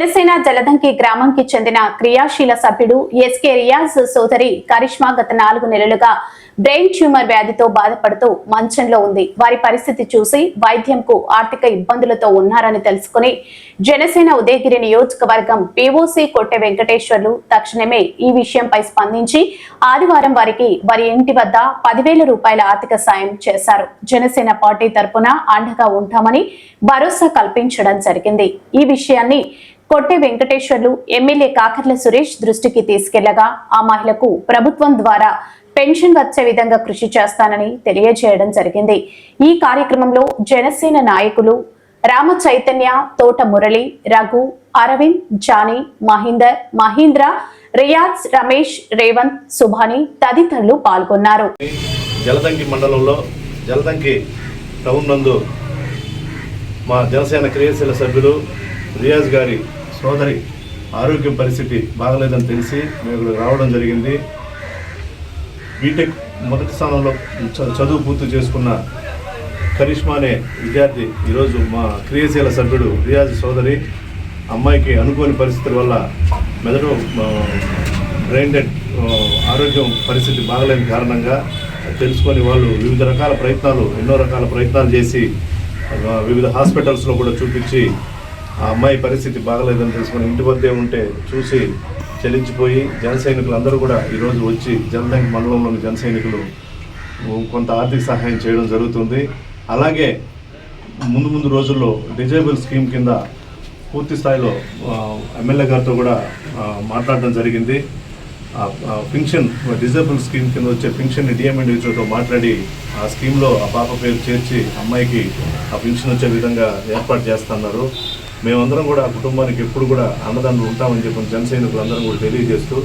జనసేన జలదంకి గ్రామంకి చెందిన క్రియాశీల సభ్యుడు ఎస్కే రియాజ్ సోదరి కరిష్మా గత నాలుగు నెలలుగా బ్రెయిన్ ట్యూమర్ వ్యాధితో బాధపడుతూ మంచంలో ఉంది. వారి పరిస్థితి చూసి వైద్యంకు ఆర్థిక ఇబ్బందులతో ఉన్నారని తెలుసుకుని జనసేన ఉదయగిరి నియోజకవర్గం పీఓసీ కొట్టె వెంకటేశ్వర్లు తక్షణమే ఈ విషయంపై స్పందించి ఆదివారం వారికి వారి ఇంటి వద్ద పదివేల రూపాయల ఆర్థిక సాయం చేశారు. జనసేన పార్టీ తరపున అండగా ఉంటామని భరోసా కల్పించడం జరిగింది. ఈ విషయాన్ని కొట్టె వెంకటేశ్వర్లు ఎమ్మెల్యే కాకర్ల సురేష్ దృష్టికి తీసుకెళ్ళగా ఆ మహిళకు ప్రభుత్వం ద్వారా పెన్షన్ వచ్చే విధంగా కృషి చేస్తానని తెలియజేయడం జరిగింది. ఈ కార్యక్రమంలో జనసేన నాయకులు రామ చైతన్య తోట మురళి రఘు అరవింద్ జానీ మహీందర్ మహీంద్ర రియాజ్ రమేష్ రేవంత్ సుభాని తదితరులు పాల్గొన్నారు. జలదంకి మండలంలో జలదంకి టౌన్ నందు మా జనసేన క్రియాశీల సభ్యులు రియాజ్ గారి సోదరి ఆరోగ్య పరిస్థితి బాగలేదని తెలిసి మేము రావడం జరిగింది. బీటెక్ మొదటి స్థానంలో చదువు పూర్తి చేసుకున్న కరిష్మా అనే విద్యార్థి ఈరోజు మా క్రియాశీల సభ్యుడు రియాజ్ సోదరి అమ్మాయికి అనుకోని పరిస్థితుల వల్ల మెదడు ఆ, బ్రెయిన్ డెడ్ ఆరోగ్యం పరిస్థితి బాగలేని కారణంగా తెలుసుకొని వాళ్ళు వివిధ రకాల ప్రయత్నాలు ఎన్నో రకాల ప్రయత్నాలు చేసి వివిధ హాస్పిటల్స్లో కూడా చూపించి ఆ అమ్మాయి పరిస్థితి బాగలేదని తెలుసుకొని ఇంటి వద్దే ఉంటే చూసి చలించిపోయి జన సైనికులు అందరూ కూడా ఈరోజు వచ్చి జనదంకి మండలంలోని జన సైనికులు కొంత ఆర్థిక సహాయం చేయడం జరుగుతుంది. అలాగే ముందు ముందు రోజుల్లో డిజేబుల్ స్కీమ్ కింద పూర్తి స్థాయిలో ఎమ్మెల్యే గారితో కూడా మాట్లాడడం జరిగింది. ఆ, పింఛన్ డిజేబుల్ స్కీమ్ కింద వచ్చే పింఛన్ని డిఎంఎండితో మాట్లాడి ఆ స్కీమ్లో ఆ పాప పేరు చేర్చి అమ్మాయికి ఆ పింఛన్ వచ్చే విధంగా ఏర్పాటు చేస్తున్నారు. మేమందరం కూడా ఆ కుటుంబానికి ఎప్పుడు కూడా అన్నదానం ఉంటామని చెప్పిన జన అందరం కూడా తెలియజేస్తూ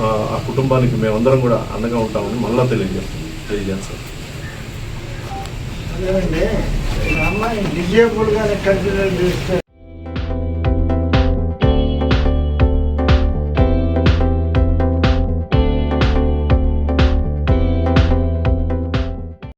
ఆ, కుటుంబానికి మేమందరం కూడా అండగా ఉంటామని మళ్ళీ తెలియజేస్తాం తెలియజేస్తాం అదేనండి అమ్మాయి కన్సిడర్ చేస్తే